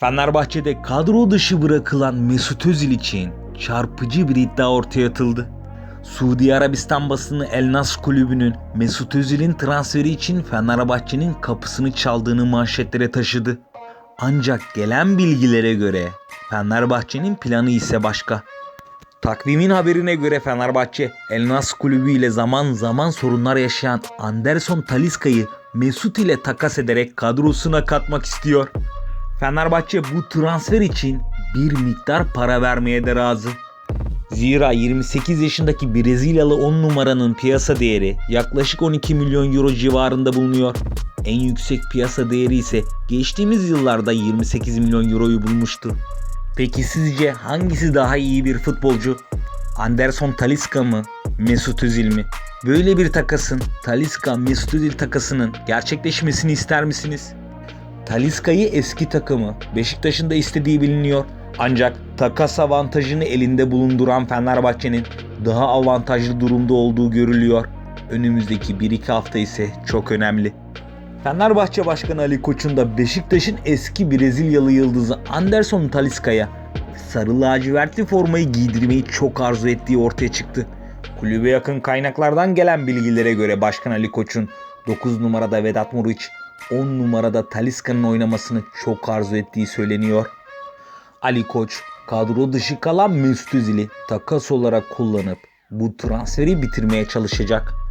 Fenerbahçe'de kadro dışı bırakılan Mesut Özil için çarpıcı bir iddia ortaya atıldı. Suudi Arabistan basını El Nas kulübünün Mesut Özil'in transferi için Fenerbahçe'nin kapısını çaldığını manşetlere taşıdı. Ancak gelen bilgilere göre Fenerbahçe'nin planı ise başka. Takvimin haberine göre Fenerbahçe El Nas kulübü ile zaman zaman sorunlar yaşayan Anderson Taliska'yı Mesut ile takas ederek kadrosuna katmak istiyor. Fenerbahçe bu transfer için bir miktar para vermeye de razı. Zira 28 yaşındaki Brezilyalı 10 numaranın piyasa değeri yaklaşık 12 milyon euro civarında bulunuyor. En yüksek piyasa değeri ise geçtiğimiz yıllarda 28 milyon euroyu bulmuştu. Peki sizce hangisi daha iyi bir futbolcu? Anderson Talisca mı? Mesut Özil mi? Böyle bir takasın Talisca Mesut Özil takasının gerçekleşmesini ister misiniz? Taliska'yı eski takımı Beşiktaş'ın da istediği biliniyor. Ancak takas avantajını elinde bulunduran Fenerbahçe'nin daha avantajlı durumda olduğu görülüyor. Önümüzdeki 1-2 hafta ise çok önemli. Fenerbahçe Başkanı Ali Koç'un da Beşiktaş'ın eski Brezilyalı yıldızı Anderson Talisca'ya sarı lacivertli formayı giydirmeyi çok arzu ettiği ortaya çıktı. Kulübe yakın kaynaklardan gelen bilgilere göre Başkan Ali Koç'un 9 numarada Vedat Muriç, 10 numarada Talisca'nın oynamasını çok arzu ettiği söyleniyor. Ali Koç kadro dışı kalan Mesut Özil'i takas olarak kullanıp bu transferi bitirmeye çalışacak.